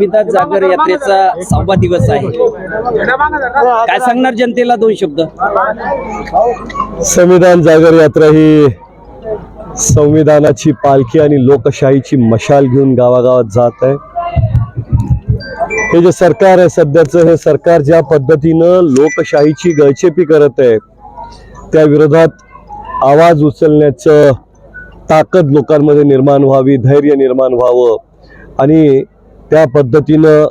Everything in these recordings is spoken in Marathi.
संविधान जागर यात्रेचा सहावा दिवस आहे. काय सांगणार जनतेला दोन शब्द? संविधान जागर यात्रा ही संविधानाची पालखी आणि लोकशाहीची मशाल घेऊन गावागावात जात आहे. हे जे सरकार आहे सध्याचं हे सरकार ज्या पद्धतीनं लोकशाहीची गळचेपी करत आहे त्या विरोधात आवाज उचलण्याचं ताकद लोकांमध्ये निर्माण व्हावी धैर्य निर्माण व्हावं आणि त्या पद्धतीनं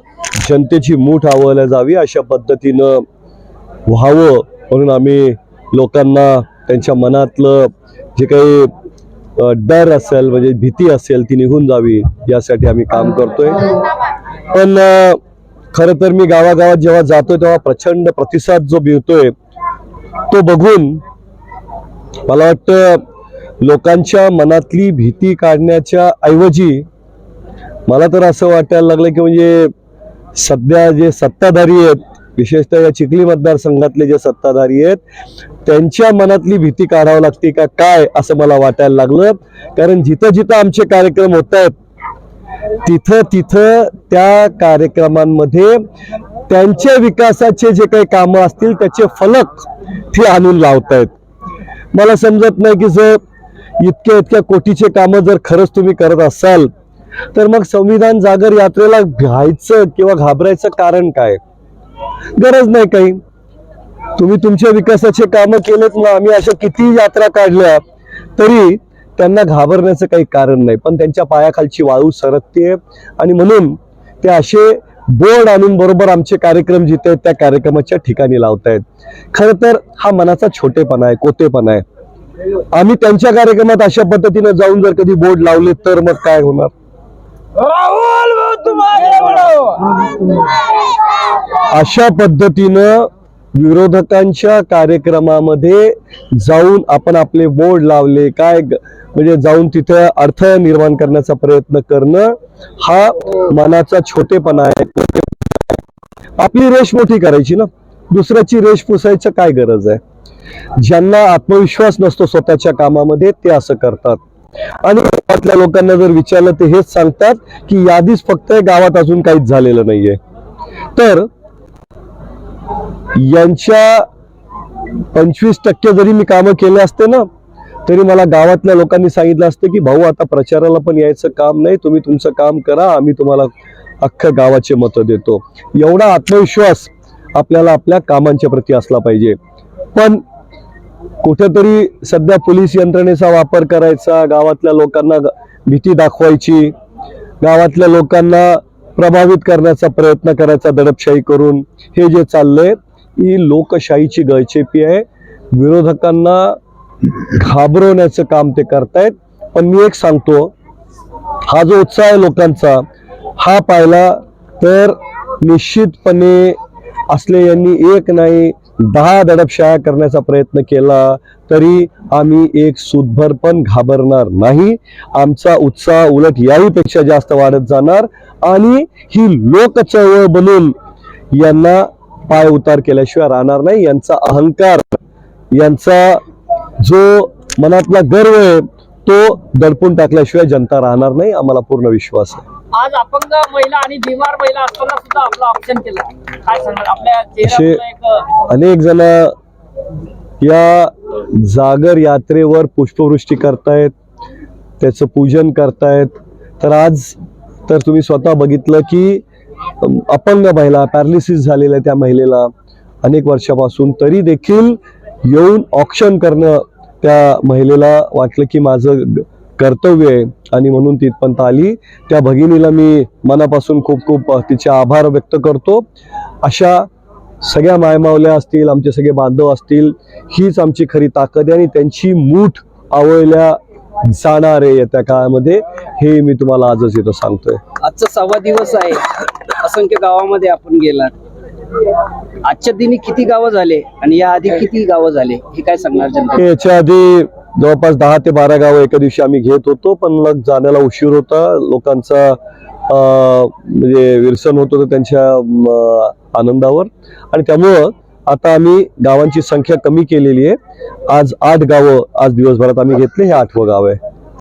जनतेची मूठ आवळल्या जावी अशा पद्धतीनं व्हावं म्हणून आम्ही लोकांना त्यांच्या मनातलं जे काही डर असेल म्हणजे भीती असेल ती निघून जावी यासाठी आम्ही काम करतोय. पण खरं तर मी गावागावात जेव्हा जातोय तेव्हा प्रचंड प्रतिसाद जो मिळतोय तो बघून मला वाटतं लोकांच्या मनातली भीती काढण्याच्या ऐवजी मला तर असं वाटायला लागलं की म्हणजे सध्या जे सत्ताधारी आहेत विशेषतः या चिखली मतदारसंघातले जे सत्ताधारी आहेत त्यांच्या मनातली भीती काढावं लागते का काय असं मला वाटायला लागलं. कारण जिथं जिथं आमचे कार्यक्रम होत आहेत तिथं तिथं त्या कार्यक्रमांमध्ये त्यांच्या विकासाचे जे काही कामं असतील त्याचे फलक ते आणून लावतायत मला समजत नाही की जर इतक्या इतक्या कोटीचे कामं जर खरंच तुम्ही करत असाल तर मग संविधान जागर यात्रेला घ्यायचं किंवा घाबरायचं कारण काय? गरज नाही काही. तुम्ही तुमच्या विकासाचे कामं केलेत ना आम्ही अशा किती यात्रा काढल्या तरी त्यांना घाबरण्याचं काही कारण नाही. पण त्यांच्या पायाखालची वाळू सरकते आणि म्हणून ते असे बोर्ड आणून बरोबर आमचे कार्यक्रम जिथे आहेत त्या कार्यक्रमाच्या ठिकाणी लावतायत. खरं तर हा मनाचा छोटेपणा आहे कोतेपणा आहे. आम्ही त्यांच्या कार्यक्रमात अशा पद्धतीने जाऊन जर कधी बोर्ड लावले तर मग काय होणार? अशा पद्धतीनं विरोधकांच्या कार्यक्रमामध्ये जाऊन आपण आपले बोर्ड लावले. काय म्हणजे जाऊन तिथे अर्थ निर्माण करण्याचा प्रयत्न करणं हा मनाचा छोटेपणा आहे. आपली रेश मोठी करायची ना. दुसऱ्याची रेश पुसायचं काय गरज आहे? ज्यांना आत्मविश्वास नसतो स्वतःच्या कामामध्ये ते असं करतात. आणि गावातल्या लोकांना जर विचारलं ते हेच सांगतात की यादीच फक्त गावात अजून काहीच झालेलं नाहीये. तर यांच्या पंचवीस टक्के जरी मी कामं केले असते ना तरी मला गावातल्या लोकांनी सांगितलं असतं की भाऊ आता प्रचाराला पण यायचं काम नाही तुम्ही तुमचं काम करा आम्ही तुम्हाला अख्ख्या गावाचे मतं देतो. एवढा आत्मविश्वास आपल्याला आपल्या कामांच्या प्रती असला पाहिजे. पण कुठेतरी सध्या पोलीस यंत्रणेचा वापर करायचा गावातल्या लोकांना भीती दाखवायची गावातल्या लोकांना प्रभावित करण्याचा प्रयत्न करायचा दडपशाही करून हे जे चाललंय ही लोकशाहीची गळचेपी आहे. विरोधकांना घाबरवण्याचं काम ते करतायत. पण मी एक सांगतो हा जो उत्साह आहे लोकांचा हा पाहिला तर निश्चितपणे असले यांनी एक नाही दहा दडपशाया करण्याचा प्रयत्न केला तरी आम्ही एक सुदभर पण घाबरणार नाही. आमचा उत्साह उलट याहीपेक्षा जास्त वाढत जाणार आणि ही लोक चळवळ बनून यांना पाय उतार केल्याशिवाय राहणार नाही. यांचा अहंकार यांचा जो मनातला गर्व आहे तो दडपून टाकल्याशिवाय जनता राहणार नाही. आम्हाला पूर्ण विश्वास आहे. आज अपंग महिला आणि बिमार महिला असताना सुद्धा आपलं ऑप्शन केलं. काय सांगाल? आपल्या असे चेहऱ्यावर एक अनेक जण या जागर यात्रेवर पुष्पवृष्टी करतायत त्याचं पूजन करतायत. तर आज तर तुम्ही स्वतः बघितलं की अम, अपंग महिला पॅरालिसिस झालेल्या त्या महिलेला अनेक वर्षापासून तरी देखील येऊन ऑप्शन करणं त्या महिलेला वाटलं की माझं ग- कर्तव्य आहे. आणि म्हणून तिथपर्यंत आली. त्या भगिनीला मी मनापासून खूप खूप तिचे आभार व्यक्त करतो. अशा सगळ्या मायमावल्या असतील आमचे सगळे बांधव असतील हीच आमची खरी ताकद आहे आणि त्यांची मूठ आवळल्या जाणार आहे येत्या काळामध्ये. हे मी तुम्हाला आजच इथं सांगतोय. आजचा सहावा दिवस आहे. असंख्य गावामध्ये आपण गेलात. आजच्या दिनी किती गावं झाले आणि या आधी किती गावं झाले? हे काय सांगणार याच्या आधी जवळपास दहा ते बारा गावं एका दिवशी आम्ही घेत होतो पण मग जाण्याला उशीर होता. लोकांचा म्हणजे विरसन होत होतं त्यांच्या आनंदावर. आणि त्यामुळं आता आम्ही गावांची संख्या कमी केलेली आहे. आज आठ गावं आज दिवसभरात आम्ही घेतले हे आठवं गाव आहे.